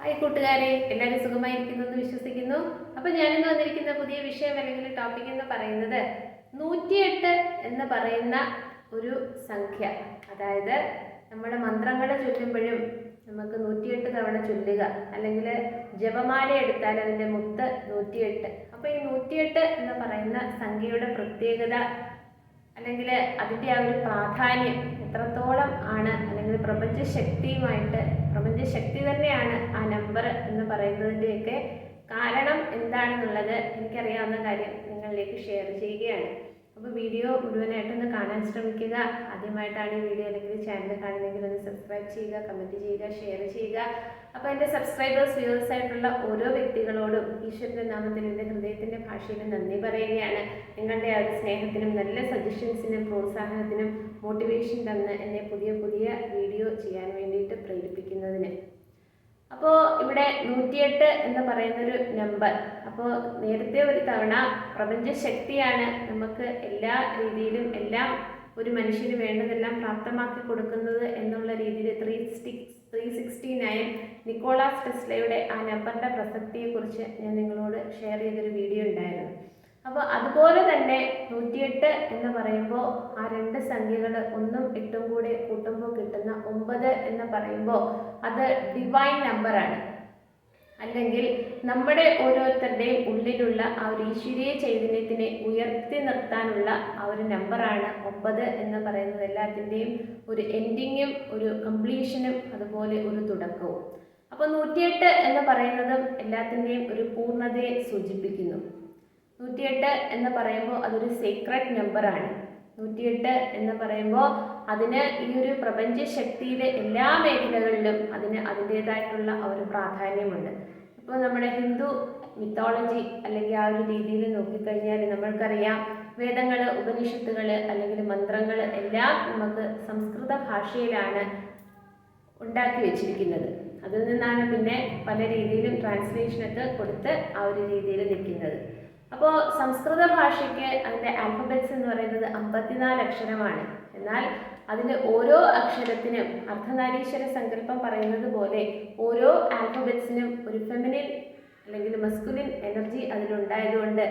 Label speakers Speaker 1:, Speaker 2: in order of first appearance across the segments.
Speaker 1: Hi കൂട്ടുകാരെ എല്ലാവരും സുഖമായിരിക്കുന്നു എന്ന് വിശ്വസിക്കുന്നു. അപ്പോൾ ഞാനിന്ന് വന്നിരിക്കുന്ന പുതിയ വിഷയം അല്ലെങ്കിൽ ടോപ്പിക് എന്ന് പറയുന്നത് നൂറ്റിയെട്ട് എന്ന് പറയുന്ന ഒരു സംഖ്യ. അതായത് നമ്മുടെ മന്ത്രങ്ങൾ ചൊല്ലുമ്പോഴും നമുക്ക് നൂറ്റിയെട്ട് തവണ ചൊല്ലുക. അല്ലെങ്കിൽ ജപമാല എടുത്താൽ അതിന്റെ മുത്ത് നൂറ്റിയെട്ട്. അപ്പോൾ ഈ നൂറ്റിയെട്ട് എന്ന് പറയുന്ന സംഖ്യയുടെ പ്രത്യേകത അല്ലെങ്കിൽ അതിന്റെ ആ ഒരു പ്രാധാന്യം എത്രത്തോളം ആണ് അല്ലെങ്കിൽ പ്രപഞ്ച ശക്തിയുമായിട്ട് പ്രപഞ്ച ശക്തി തന്നെയാണ് ആ നമ്പർ എന്ന് പറയുന്നതിന്റെയൊക്കെ കാരണം എന്താണെന്നുള്ളത് എനിക്കറിയാവുന്ന കാര്യം നിങ്ങളിലേക്ക് ഷെയർ ചെയ്യുകയാണ്. അപ്പോൾ വീഡിയോ മുഴുവനായിട്ടൊന്ന് കാണാൻ ശ്രമിക്കുക. ആദ്യമായിട്ടാണ് ഈ വീഡിയോ അല്ലെങ്കിൽ ചാനൽ കാണുന്നതെങ്കിൽ ഒന്ന് സബ്സ്ക്രൈബ് ചെയ്യുക കമന്റ് ചെയ്യുക ഷെയർ ചെയ്യുക. അപ്പോൾ എന്റെ സബ്സ്ക്രൈബേഴ്സ് വ്യൂവേഴ്സ് ആയിട്ടുള്ള ഓരോ വ്യക്തികളോടും ഈശ്വരന്റെ നാമത്തിൽ എന്റെ ഹൃദയത്തിന്റെ ഭാഷയിൽ നന്ദി പറയുകയാണ്. നിങ്ങളുടെ ആ ഒരു സ്നേഹത്തിനും നല്ല സജഷൻസിനും പ്രോത്സാഹനത്തിനും മോട്ടിവേഷൻ തന്ന് എന്നെ പുതിയ പുതിയ വീഡിയോ ചെയ്യാൻ വേണ്ടിയിട്ട് പ്രേരിപ്പിക്കുന്നതിന്. അപ്പോൾ ഇവിടെ നൂറ്റിയെട്ട് എന്ന് പറയുന്നൊരു നമ്പർ അപ്പോൾ നേരത്തെ ഒരു തവണ പ്രപഞ്ച ശക്തിയാണ് നമുക്ക് എല്ലാ രീതിയിലും എല്ലാം ഒരു മനുഷ്യന് വേണ്ടതെല്ലാം പ്രാപ്തമാക്കി കൊടുക്കുന്നത് എന്നുള്ള രീതിയിൽ three six three sixty nine Nicholas ടെസ്ലയുടെ ആ നമ്പറിന്റെ പ്രസക്തിയെക്കുറിച്ച് ഞാൻ നിങ്ങളോട് ഷെയർ ചെയ്തൊരു വീഡിയോ ഉണ്ടായിരുന്നു. അപ്പോൾ അതുപോലെ തന്നെ നൂറ്റിയെട്ട് എന്ന് പറയുമ്പോൾ ആ രണ്ട് സംഖ്യകൾ ഒന്നും എട്ടും കൂടി കൂട്ടുമ്പോൾ കിട്ടുന്ന ഒമ്പത് എന്ന് പറയുമ്പോൾ അത് ഡിവൈൻ നമ്പറാണ് അല്ലെങ്കിൽ നമ്മുടെ ഓരോരുത്തരുടെയും ഉള്ളിലുള്ള ആ ഒരു ഈശ്വരീയ ചൈതന്യത്തിനെ ഉയർത്തി നിർത്താനുള്ള ആ ഒരു നമ്പറാണ് ഒമ്പത് എന്ന് പറയുന്നത് എല്ലാത്തിന്റെയും ഒരു എൻഡിങ്ങും ഒരു കംപ്ലീഷനും അതുപോലെ ഒരു തുടക്കവും. അപ്പോൾ നൂറ്റിയെട്ട് എന്ന് പറയുന്നതും എല്ലാത്തിന്റെയും ഒരു പൂർണതയെ സൂചിപ്പിക്കുന്നു. നൂറ്റിയെട്ട് എന്ന് പറയുമ്പോൾ അതൊരു സീക്രട്ട് നമ്പറാണ് നൂറ്റിയെട്ട് എന്ന് പറയുമ്പോൾ അതിന് ഈ ഒരു പ്രപഞ്ച ശക്തിയിലെ എല്ലാ മേഖലകളിലും അതിന് അതിന്റേതായിട്ടുള്ള ഒരു പ്രാധാന്യമുണ്ട്. ഇപ്പോൾ നമ്മുടെ ഹിന്ദു മിത്തോളജി അല്ലെങ്കിൽ ആ ഒരു രീതിയിൽ നോക്കിക്കഴിഞ്ഞാൽ നമ്മൾക്കറിയാം വേദങ്ങൾ ഉപനിഷത്തുകൾ അല്ലെങ്കിൽ മന്ത്രങ്ങൾ എല്ലാം നമുക്ക് സംസ്കൃത ഭാഷയിലാണ് ഉണ്ടാക്കി വെച്ചിരിക്കുന്നത്. അതിൽ നിന്നാണ് പിന്നെ പല രീതിയിലും ട്രാൻസ്ലേഷനൊക്കെ കൊടുത്ത് ആ ഒരു രീതിയിൽ നിൽക്കുന്നത്. അപ്പോൾ സംസ്കൃത ഭാഷയ്ക്ക് അതിന്റെ ആൽഫബറ്റ്സ് എന്ന് പറയുന്നത് അമ്പത്തിനാല് അക്ഷരമാണ്. എന്നാൽ അതിന്റെ ഓരോ അക്ഷരത്തിനും അർദ്ധനാരീശ്വര സങ്കല്പം പറയുന്നത് പോലെ ഓരോ ആൽഫബറ്റ്സിനും ഒരു ഫെമിനിൻ അല്ലെങ്കിൽ മസ്കുലിൻ എനർജി അതിലുണ്ടായതുകൊണ്ട്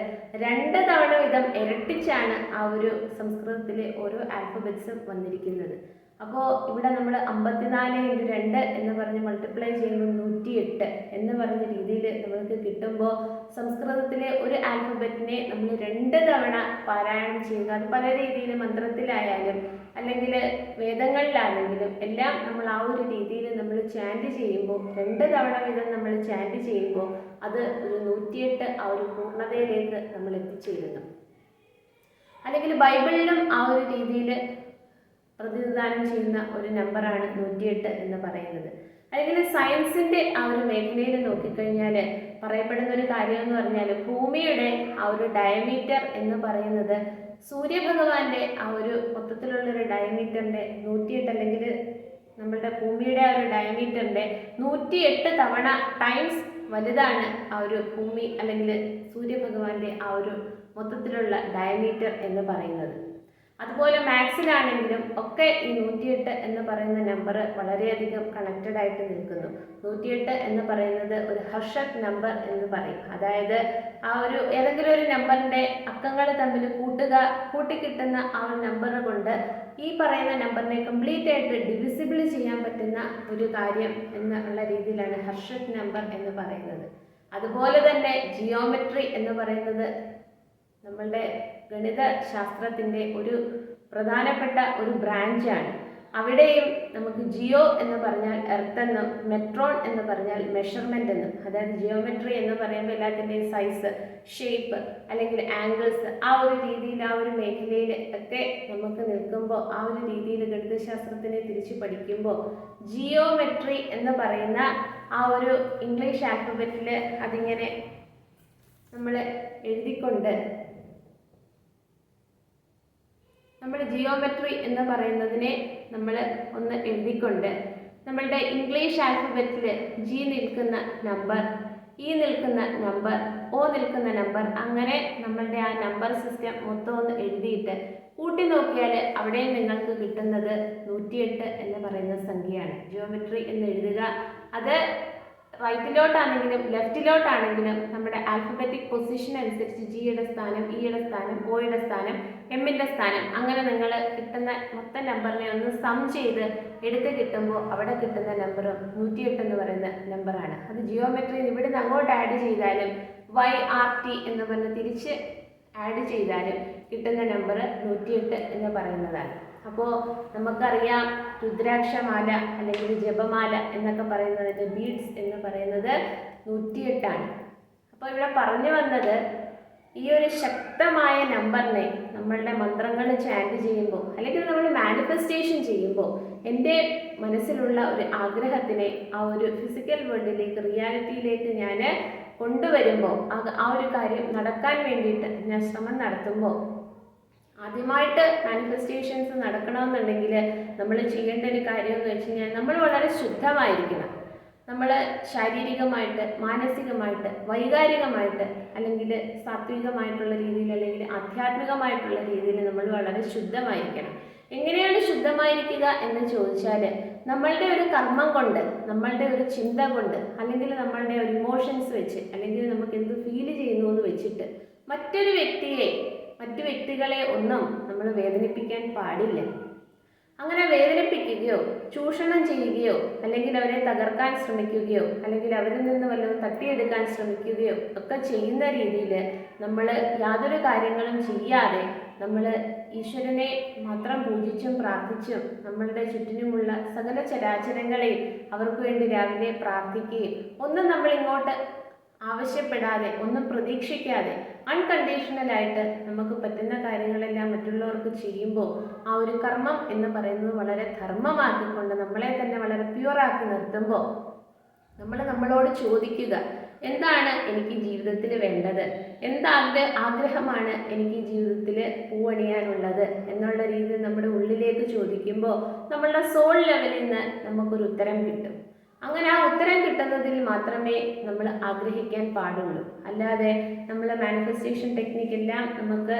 Speaker 1: രണ്ട് തവണ വീതം ഇരട്ടിച്ചാണ് ആ ഒരു സംസ്കൃതത്തിലെ ഓരോ ആൽഫബറ്റ്സും വന്നിരിക്കുന്നത്. അപ്പോൾ ഇവിടെ നമ്മൾ അമ്പത്തിനാല് ഇന്റു രണ്ട് എന്ന് പറഞ്ഞ് മൾട്ടിപ്ലൈ ചെയ്യുമ്പോൾ നൂറ്റിയെട്ട്. എന്ന് പറഞ്ഞ രീതിയിൽ നമ്മൾക്ക് കിട്ടുമ്പോൾ സംസ്കൃതത്തിലെ ഒരു ആൽഫബറ്റിനെ നമ്മൾ രണ്ട് തവണ പാരായണം ചെയ്യുക. അത് പല രീതിയിൽ മന്ത്രത്തിലായാലും അല്ലെങ്കിൽ വേദങ്ങളിലാണെങ്കിലും എല്ലാം നമ്മൾ ആ ഒരു രീതിയിൽ നമ്മൾ ചാന്റ് ചെയ്യുമ്പോൾ രണ്ട് തവണ വീതം നമ്മൾ ചാന്റ് ചെയ്യുമ്പോൾ അത് ഒരു നൂറ്റിയെട്ട് ആ ഒരു പൂർണതയിലേക്ക് നമ്മൾ എത്തിച്ചേരുന്നു. അല്ലെങ്കിൽ ബൈബിളിലും ആ ഒരു രീതിയിൽ പ്രതിനിധാനം ചെയ്യുന്ന ഒരു നമ്പറാണ് നൂറ്റിയെട്ട് എന്ന് പറയുന്നത്. അല്ലെങ്കിൽ സയൻസിന്റെ ആ ഒരു മേഖലയിൽ നോക്കിക്കഴിഞ്ഞാൽ പറയപ്പെടുന്ന ഒരു കാര്യം എന്ന് പറഞ്ഞാൽ ഭൂമിയുടെ ആ ഒരു ഡയമീറ്റർ എന്ന് പറയുന്നത് സൂര്യഭഗവാന്റെ ആ ഒരു മൊത്തത്തിലുള്ള ഒരു ഡയമീറ്ററിന്റെ നൂറ്റിയെട്ട് അല്ലെങ്കിൽ നമ്മളുടെ ഭൂമിയുടെ ആ ഒരു ഡയമീറ്ററിന്റെ നൂറ്റിയെട്ട് തവണ ടൈംസ് വലുതാണ് ആ ഒരു ഭൂമി അല്ലെങ്കിൽ സൂര്യഭഗവാന്റെ ആ ഒരു മൊത്തത്തിലുള്ള ഡയമീറ്റർ എന്ന് പറയുന്നത്. അതുപോലെ മാത്സിലാണെങ്കിലും ഒക്കെ ഈ നൂറ്റിയെട്ട് എന്ന് പറയുന്ന നമ്പർ വളരെയധികം കണക്റ്റഡ് ആയിട്ട് നിൽക്കുന്നു. നൂറ്റിയെട്ട് എന്ന് പറയുന്നത് ഒരു ഹർഷക് നമ്പർ എന്ന് പറയും. അതായത് ആ ഒരു ഏതെങ്കിലും ഒരു നമ്പറിന്റെ അക്കങ്ങൾ തമ്മിൽ കൂട്ടുക കൂട്ടിക്കിട്ടുന്ന ആ ഒരു നമ്പർ കൊണ്ട് ഈ പറയുന്ന നമ്പറിനെ കംപ്ലീറ്റ് ആയിട്ട് ഡിവിസിബിൾ ചെയ്യാൻ പറ്റുന്ന ഒരു കാര്യം എന്നുള്ള രീതിയിലാണ് ഹർഷക് നമ്പർ എന്ന് പറയുന്നത്. അതുപോലെ തന്നെ ജിയോമെട്രി എന്ന് പറയുന്നത് നമ്മളുടെ ഗണിത ശാസ്ത്രത്തിന്റെ ഒരു പ്രധാനപ്പെട്ട ഒരു ബ്രാഞ്ചാണ്. അവിടെയും നമുക്ക് ജിയോ എന്ന് പറഞ്ഞാൽ എർത്ത് എന്നും മെട്രോൺ എന്ന് പറഞ്ഞാൽ മെഷർമെന്റ് എന്നും. അതായത് ജിയോമെട്രി എന്ന് പറയുമ്പോൾ എല്ലാത്തിന്റെയും സൈസ് ഷേപ്പ് അല്ലെങ്കിൽ ആംഗിൾസ് ആ ഒരു രീതിയിൽ ആ ഒരു മേഖലയിൽ ഒക്കെ നമുക്ക് നിൽക്കുമ്പോൾ ആ ഒരു രീതിയിൽ ഗണിതശാസ്ത്രത്തിനെ തിരിച്ച് പഠിക്കുമ്പോൾ ജിയോമെട്രി എന്ന് പറയുന്ന ആ ഒരു ഇംഗ്ലീഷ് ആൽഫബറ്റിൽ അതിങ്ങനെ നമ്മൾ എഴുതിക്കൊണ്ട് നമ്മൾ ജിയോമെട്രി എന്ന് പറയുന്നതിനെ നമ്മൾ ഒന്ന് എഴുതിക്കൊണ്ട് നമ്മളുടെ ഇംഗ്ലീഷ് ആൽഫബറ്റിൽ ജി നിൽക്കുന്ന നമ്പർ ഇ നിൽക്കുന്ന നമ്പർ ഒ നിൽക്കുന്ന നമ്പർ അങ്ങനെ നമ്മളുടെ ആ നമ്പർ സിസ്റ്റം മൊത്തം ഒന്ന് എഴുതിയിട്ട് കൂട്ടി നോക്കിയാൽ അവിടെയും നിങ്ങൾക്ക് കിട്ടുന്നത് നൂറ്റിയെട്ട് എന്ന് പറയുന്ന സംഖ്യയാണ്. ജിയോമെട്രി എന്ന് എഴുതുക. അത് റൈറ്റിലോട്ടാണെങ്കിലും ലെഫ്റ്റിലോട്ടാണെങ്കിലും നമ്മുടെ ആൽഫബറ്റിക് പൊസിഷൻ അനുസരിച്ച് ജിയുടെ സ്ഥാനം ഇയുടെ സ്ഥാനം ഒയുടെ സ്ഥാനം എമ്മിന്റെ സ്ഥാനം. അങ്ങനെ നിങ്ങൾ കിട്ടുന്ന മൊത്തം നമ്പറിനെ ഒന്ന് സം ചെയ്ത് എടുത്ത് കിട്ടുമ്പോൾ അവിടെ കിട്ടുന്ന നമ്പർ നൂറ്റിയെട്ട് എന്ന് പറയുന്ന നമ്പറാണ് അത് ജിയോമെട്രിയിൽ ഇവിടെ നിന്ന് അങ്ങോട്ട് ആഡ് ചെയ്താലും വൈ ആർ ടി എന്ന് പറഞ്ഞ് തിരിച്ച് ആഡ് ചെയ്താലും കിട്ടുന്ന നമ്പർ നൂറ്റിയെട്ട് എന്ന് പറയുന്നതാണ്. അപ്പോൾ നമുക്കറിയാം രുദ്രാക്ഷമാല അല്ലെങ്കിൽ ജപമാല എന്നൊക്കെ പറയുന്നതിന്റെ ബീഡ്സ് എന്ന് പറയുന്നത് നൂറ്റിയെട്ടാണ്. അപ്പോൾ ഇവിടെ പറഞ്ഞു വന്നത് ഈ ഒരു ശക്തമായ നമ്പറിനെ നമ്മളുടെ മന്ത്രങ്ങൾ ചാൻഡ് ചെയ്യുമ്പോൾ അല്ലെങ്കിൽ നമ്മൾ മാനിഫെസ്റ്റേഷൻ ചെയ്യുമ്പോൾ എന്റെ മനസ്സിലുള്ള ഒരു ആഗ്രഹത്തിനെ ആ ഒരു ഫിസിക്കൽ വേൾഡിലേക്ക് റിയാലിറ്റിയിലേക്ക് ഞാൻ കൊണ്ടുവരുമ്പോൾ ആ ഒരു കാര്യം നടക്കാൻ വേണ്ടിയിട്ട് ഞാൻ ശ്രമം നടത്തുമ്പോൾ ആദ്യമായിട്ട് മാനിഫെസ്റ്റേഷൻസ് നടക്കണമെന്നുണ്ടെങ്കിൽ നമ്മൾ ചെയ്യേണ്ട ഒരു കാര്യം എന്ന് വെച്ച് കഴിഞ്ഞാൽ നമ്മൾ വളരെ ശുദ്ധമായിരിക്കണം. നമ്മൾ ശാരീരികമായിട്ട് മാനസികമായിട്ട് വൈകാരികമായിട്ട് അല്ലെങ്കിൽ സാത്വികമായിട്ടുള്ള രീതിയിൽ അല്ലെങ്കിൽ ആധ്യാത്മികമായിട്ടുള്ള രീതിയിൽ നമ്മൾ വളരെ ശുദ്ധമായിരിക്കണം. എങ്ങനെയാണ് ശുദ്ധമായിരിക്കുക എന്ന് ചോദിച്ചാൽ നമ്മളുടെ ഒരു കർമ്മം കൊണ്ട് നമ്മളുടെ ഒരു ചിന്ത കൊണ്ട് അല്ലെങ്കിൽ നമ്മളുടെ ഒരു ഇമോഷൻസ് വെച്ച് അല്ലെങ്കിൽ നമുക്ക് എന്ത് ഫീൽ ചെയ്യുന്നു എന്ന് വെച്ചിട്ട് മറ്റൊരു വ്യക്തിയെ മറ്റു വ്യക്തികളെ ഒന്നും നമ്മൾ വേദനിപ്പിക്കാൻ പാടില്ല. അങ്ങനെ വേദനിപ്പിക്കുകയോ ചൂഷണം ചെയ്യുകയോ അല്ലെങ്കിൽ അവരെ തകർക്കാൻ ശ്രമിക്കുകയോ അല്ലെങ്കിൽ അവരിൽ നിന്ന് വല്ലതും തട്ടിയെടുക്കാൻ ശ്രമിക്കുകയോ ഒക്കെ ചെയ്യുന്ന രീതിയിൽ നമ്മൾ യാതൊരു കാര്യങ്ങളും ചെയ്യാതെ നമ്മൾ ഈശ്വരനെ മാത്രം പൂജിച്ചും പ്രാർത്ഥിച്ചും നമ്മളുടെ ചുറ്റിനുമുള്ള സകല ചരാചരങ്ങളെയും അവർക്ക് വേണ്ടി രാവിലെ പ്രാർത്ഥിക്കുകയും ഒന്നും നമ്മൾ ഇങ്ങോട്ട് ആവശ്യപ്പെടാതെ ഒന്നും പ്രതീക്ഷിക്കാതെ അൺകണ്ടീഷണലായിട്ട് നമുക്ക് പറ്റുന്ന കാര്യങ്ങളെല്ലാം മറ്റുള്ളവർക്ക് ചെയ്യുമ്പോൾ ആ ഒരു കർമ്മം എന്ന് പറയുന്നത് വളരെ ധർമ്മമാക്കിക്കൊണ്ട് നമ്മളെ തന്നെ വളരെ പ്യുവറാക്കി നിർത്തുമ്പോൾ നമ്മൾ നമ്മളോട് ചോദിക്കുക എന്താണ് എനിക്ക് ജീവിതത്തിൽ വേണ്ടത്? എന്താഗ്ര ആഗ്രഹമാണ് എനിക്ക് ജീവിതത്തിൽ പൂവണിയാനുള്ളത്? എന്നുള്ള രീതിയിൽ നമ്മുടെ ഉള്ളിലേക്ക് ചോദിക്കുമ്പോൾ നമ്മളുടെ സോൾ ലെവലിൽ നിന്ന് നമുക്കൊരു ഉത്തരം കിട്ടും. അങ്ങനെ ആ ഉത്തരം കിട്ടുന്നതിൽ മാത്രമേ നമ്മൾ ആഗ്രഹിക്കാൻ പാടുള്ളൂ. അല്ലാതെ നമ്മൾ മാനിഫെസ്റ്റേഷൻ ടെക്നിക്ക് എല്ലാം നമുക്ക്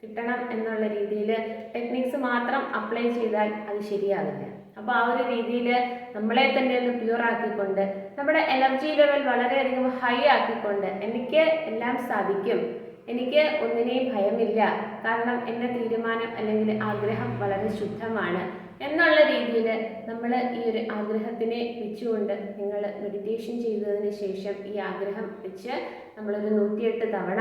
Speaker 1: കിട്ടണം എന്നുള്ള രീതിയിൽ ടെക്നിക്സ് മാത്രം അപ്ലൈ ചെയ്താൽ അത് ശരിയാകില്ല അപ്പോൾ ആ ഒരു രീതിയിൽ നമ്മളെ തന്നെ ഒന്ന് പ്യൂർ ആക്കിക്കൊണ്ട് നമ്മുടെ എനർജി ലെവൽ വളരെയധികം ഹൈ ആക്കിക്കൊണ്ട് എനിക്ക് എല്ലാം സാധിക്കും. എനിക്ക് ഒന്നിനെയും ഭയമില്ല. കാരണം എന്റെ തീരുമാനം അല്ലെങ്കിൽ ആഗ്രഹം വളരെ ശുദ്ധമാണ്. എന്നുള്ള രീതിയിൽ നമ്മൾ ഈ ഒരു ആഗ്രഹത്തിനെ വെച്ചുകൊണ്ട് നിങ്ങൾ മെഡിറ്റേഷൻ ചെയ്തതിന് ശേഷം ഈ ആഗ്രഹം വെച്ച് നമ്മളൊരു നൂറ്റിയെട്ട് തവണ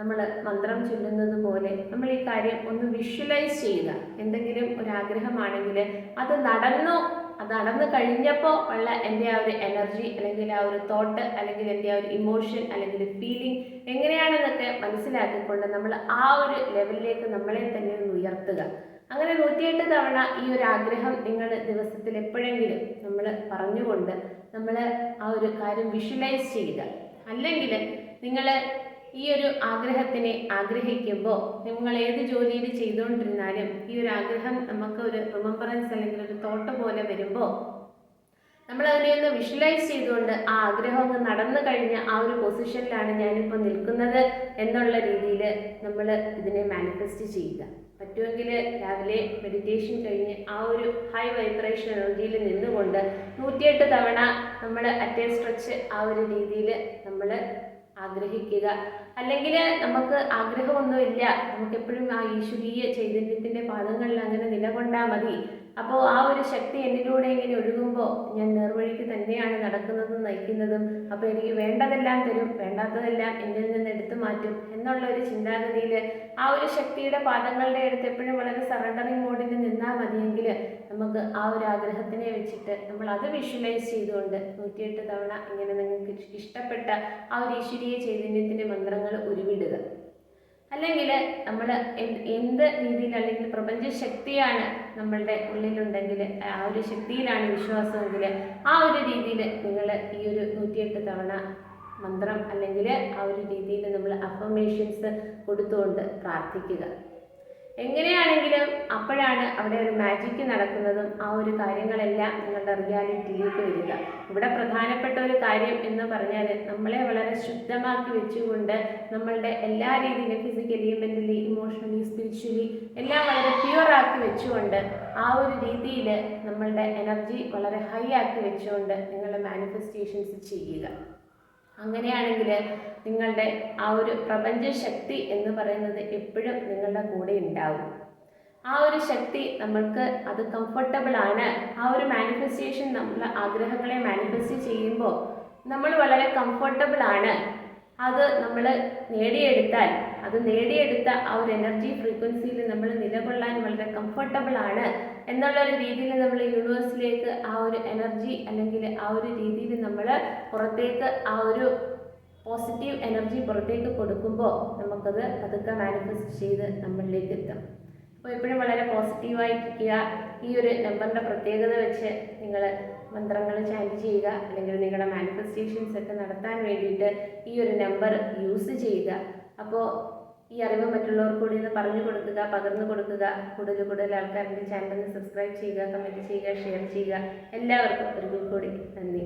Speaker 1: നമ്മൾ മന്ത്രം ചൊല്ലുന്നത് പോലെ നമ്മൾ ഈ കാര്യം ഒന്ന് വിഷ്വലൈസ് ചെയ്യുക. എന്തെങ്കിലും ഒരു ആഗ്രഹമാണെങ്കിൽ അത് നടന്നോ അത് നടന്നു കഴിഞ്ഞപ്പോൾ ഉള്ള എന്റെ ആ ഒരു എനർജി അല്ലെങ്കിൽ ആ ഒരു തോട്ട് അല്ലെങ്കിൽ എന്റെ ആ ഒരു ഇമോഷൻ അല്ലെങ്കിൽ ഫീലിംഗ് എങ്ങനെയാണെന്നൊക്കെ മനസ്സിലാക്കിക്കൊണ്ട് നമ്മൾ ആ ഒരു ലെവലിലേക്ക് നമ്മളെ തന്നെ ഒന്ന് ഉയർത്തുക. അങ്ങനെ നൂറ്റിയെട്ട് തവണ ഈ ഒരു ആഗ്രഹം നിങ്ങൾ ദിവസത്തിൽ എപ്പോഴെങ്കിലും നമ്മൾ പറഞ്ഞുകൊണ്ട് നമ്മൾ ആ ഒരു കാര്യം വിഷ്വലൈസ് ചെയ്യുക. അല്ലെങ്കിൽ നിങ്ങൾ ഈ ഒരു ആഗ്രഹത്തിനെ ആഗ്രഹിക്കുമ്പോൾ നിങ്ങൾ ഏത് ജോലിയിൽ ചെയ്തുകൊണ്ടിരുന്നാലും ഈ ഒരു ആഗ്രഹം നമുക്ക് ഒരു റിമംബറൻസ് അല്ലെങ്കിൽ ഒരു തോട്ട് പോലെ വരുമ്പോൾ നമ്മൾ അതിനെ ഒന്ന് വിഷ്വലൈസ് ചെയ്തുകൊണ്ട് ആ ആഗ്രഹം ഒന്ന് നടന്നു കഴിഞ്ഞ ആ ഒരു പൊസിഷനിലാണ് ഞാനിപ്പോൾ നിൽക്കുന്നത് എന്നുള്ള രീതിയിൽ നമ്മൾ ഇതിനെ മാനിഫെസ്റ്റ് ചെയ്യുക. പറ്റുമെങ്കിൽ രാവിലെ മെഡിറ്റേഷൻ കഴിഞ്ഞ് ആ ഒരു ഹൈ വൈബ്രേഷൻ എനർജിയിൽ നിന്നുകൊണ്ട് നൂറ്റിയെട്ട് തവണ നമ്മൾ അറ്റേ സ്ട്രെച്ച് ആ ഒരു രീതിയിൽ നമ്മൾ ആഗ്രഹിക്കുക. അല്ലെങ്കിൽ നമുക്ക് ആഗ്രഹമൊന്നുമില്ല. നമുക്ക് എപ്പോഴും ആ ഈശ്വരീയ ചൈതന്യത്തിന്റെ പാദങ്ങളിൽ അങ്ങനെ നിലകൊണ്ടാൽ മതി. അപ്പോൾ ആ ഒരു ശക്തി എന്നിലൂടെ ഇങ്ങനെ ഒഴുകുമ്പോൾ ഞാൻ നേർവഴിക്ക് തന്നെയാണ് നടക്കുന്നതും നയിക്കുന്നതും. അപ്പോൾ എനിക്ക് വേണ്ടതെല്ലാം തരും വേണ്ടാത്തതെല്ലാം എന്നിൽ നിന്ന് എടുത്തു മാറ്റും എന്നുള്ള ഒരു ചിന്താഗതിയിൽ ആ ഒരു ശക്തിയുടെ പാദങ്ങളുടെ അടുത്ത് എപ്പോഴും വളരെ സറണ്ടറിങ് മോഡിൽ നിന്നാൽ മതിയെങ്കിൽ നമുക്ക് ആ ഒരു ആഗ്രഹത്തിനെ വെച്ചിട്ട് നമ്മൾ അത് വിഷ്വലൈസ് ചെയ്തുകൊണ്ട് നൂറ്റിയെട്ട് തവണ ഇങ്ങനെ നിങ്ങൾക്ക് ഇഷ്ടപ്പെട്ട ആ ഒരു ഈശ്വരീയ ചൈതന്യത്തിന്റെ മന്ത്രങ്ങൾ അല്ലെങ്കിൽ നമ്മൾ എന്ത് രീതിയിൽ അല്ലെങ്കിൽ പ്രപഞ്ച ശക്തിയാണ് നമ്മളുടെ ഉള്ളിലുണ്ടെങ്കിൽ ആ ഒരു ശക്തിയിലാണ് വിശ്വാസമെങ്കിൽ ആ ഒരു രീതിയിൽ നിങ്ങൾ ഈ ഒരു നൂറ്റിയെട്ട് തവണ മന്ത്രം അല്ലെങ്കിൽ ആ ഒരു രീതിയിൽ നമ്മൾ അഫർമേഷൻസ് കൊടുത്തുകൊണ്ട് പ്രാർത്ഥിക്കുക. എങ്ങനെയാണെങ്കിലും അപ്പോഴാണ് അവിടെ ഒരു മാജിക്ക് നടക്കുന്നതും ആ ഒരു കാര്യങ്ങളെല്ലാം നിങ്ങളുടെ റിയാലിറ്റിയിലേക്ക് വരിക. ഇവിടെ പ്രധാനപ്പെട്ട ഒരു കാര്യം എന്ന് പറഞ്ഞാൽ നമ്മളെ വളരെ ശുദ്ധമാക്കി വെച്ചുകൊണ്ട് നമ്മളുടെ എല്ലാ രീതിയിലും ഫിസിക്കലി മെന്റലി ഇമോഷണലി സ്പിരിച്വലി എല്ലാം വളരെ പ്യുവർ ആക്കി വെച്ചുകൊണ്ട് ആ ഒരു രീതിയിൽ നമ്മളുടെ എനർജി വളരെ ഹൈ ആക്കി വെച്ചുകൊണ്ട് നിങ്ങളുടെ മാനിഫെസ്റ്റേഷൻസ് ചെയ്യുക. അങ്ങനെയാണെങ്കിൽ നിങ്ങളുടെ ആ ഒരു പ്രപഞ്ച ശക്തി എന്ന് പറയുന്നത് എപ്പോഴും നിങ്ങളുടെ കൂടെ ഉണ്ടാവും. ആ ഒരു ശക്തി നമ്മൾക്ക് അത് കംഫർട്ടബിൾ ആണ്. ആ ഒരു മാനിഫെസ്റ്റേഷൻ നമ്മൾ ആഗ്രഹങ്ങളെ മാനിഫെസ്റ്റ് ചെയ്യുമ്പോൾ നമ്മൾ വളരെ കംഫർട്ടബിൾ ആണ്. അത് നമ്മൾ നേടിയെടുത്താൽ അത് നേടിയെടുത്ത ആ ഒരു എനർജി ഫ്രീക്വൻസിയിൽ നമ്മൾ നിലകൊള്ളാൻ വളരെ കംഫർട്ടബിൾ ആണ് എന്നുള്ള ഒരു രീതിയിൽ നമ്മൾ യൂണിവേഴ്സിലേക്ക് ആ ഒരു എനർജി അല്ലെങ്കിൽ ആ ഒരു രീതിയിൽ നമ്മൾ പുറത്തേക്ക് ആ ഒരു പോസിറ്റീവ് എനർജി പുറത്തേക്ക് കൊടുക്കുമ്പോൾ നമുക്കത് പതുക്കെ മാനിഫെസ്റ്റ് ചെയ്ത് നമ്മളിലേക്ക് എത്തും. അപ്പോൾ എപ്പോഴും വളരെ പോസിറ്റീവായിട്ടിരിക്കുക ഈ ഒരു നമ്പറിന്റെ പ്രത്യേകത വെച്ച് നിങ്ങൾ മന്ത്രങ്ങൾ ചാന്റ് ചെയ്യുക അല്ലെങ്കിൽ നിങ്ങളുടെ മാനിഫെസ്റ്റേഷൻസ് ഒക്കെ നടത്താൻ വേണ്ടിയിട്ട് ഈ ഒരു നമ്പർ യൂസ് ചെയ്യുക. അപ്പോൾ ഈ അറിവ് മറ്റുള്ളവർക്ക് കൂടി ഒന്ന് പറഞ്ഞു കൊടുക്കുക പകർന്നു കൊടുക്കുക കൂടുതൽ കൂടുതൽ ആൾക്കാരുടെ ചാനൽ സബ്സ്ക്രൈബ് ചെയ്യുക കമന്റ് ചെയ്യുക ഷെയർ ചെയ്യുക. എല്ലാവർക്കും ഒരു കൂടി നന്ദി.